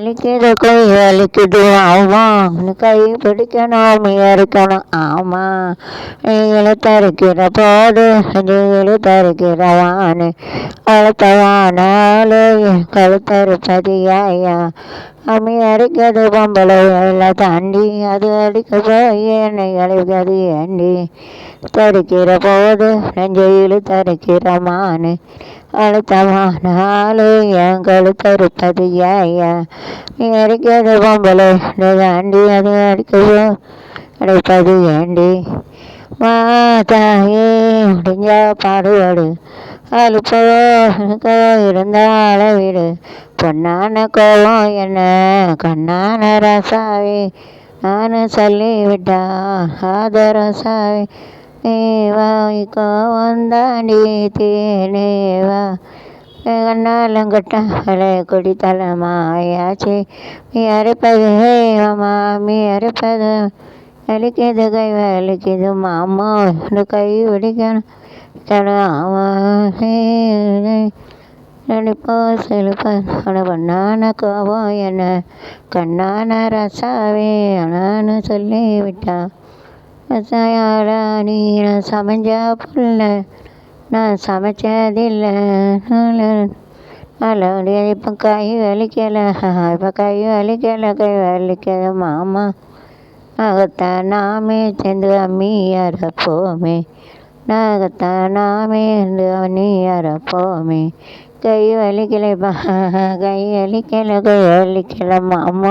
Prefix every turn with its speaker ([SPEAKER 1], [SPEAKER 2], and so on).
[SPEAKER 1] வலிக்குது கை வலிக்குது. ஆமா கை பிடிக்கணும் இருக்கணும். ஆமாம் நீ இழுத்தரிக்கிற போது நீ இழுத்தரிக்கிறவானு அழுத்தவானாலே கழுத்தரிப்பது ஐயா அம்மி அடிக்காது பொம்பளை எல்லாம் தாண்டி அது அடிக்க போய் என்னை அழிக்கிறது ஏண்டி தடுக்கிற போது நெஞ்சையில் தரிக்கிற மானு அழுத்தமானாலே என் கழுத்தரிப்பது ஐயா நீ அடிக்காது பொம்பளை தாண்டி அது அடிக்க அடைப்பது ஏண்டி மாதாயே முடிஞ்சா முடிஞ்ச பாடுபடு அழுப்போ இருந்தால வீடு. பொன்னான கோவம் என்ன? கண்ணான ரசாவே. நானும் சொல்லிவிட்டா ஆதரசாவே நீவா கோவம் தாண்டி தேனேவா கண்ணாலும் கட்டாலே குடித்தலமாயாச்சு தலைமாயாச்சு நீ அரைப்பது மாமா மீ அரைப்பது வலிக்குது கை வலிக்குது. மாமா கை பிடிக்கணும் நினைப்போ செலுப்ப பண்ணான கோபம் என்ன கண்ணான ரசாவே அனான்னு சொல்லி விட்டான் ரசாயாடா நீ நான் சமைஞ்ச புள்ள நான் சமைச்சதில்லை நல்லபடியா இப்போ கை வலிக்கலை இப்போ கை வலிக்கலை கை வலிக்கலை மாமா அகத்தான் நாமே சேர்ந்து அம்மி அறப்போமே நாகத்தான் நாமே சேர்ந்து அம்மி அறப்போமே கை வலிக்கலைப்பா கை வலிக்கலை கை வலிக்கலை அம்மா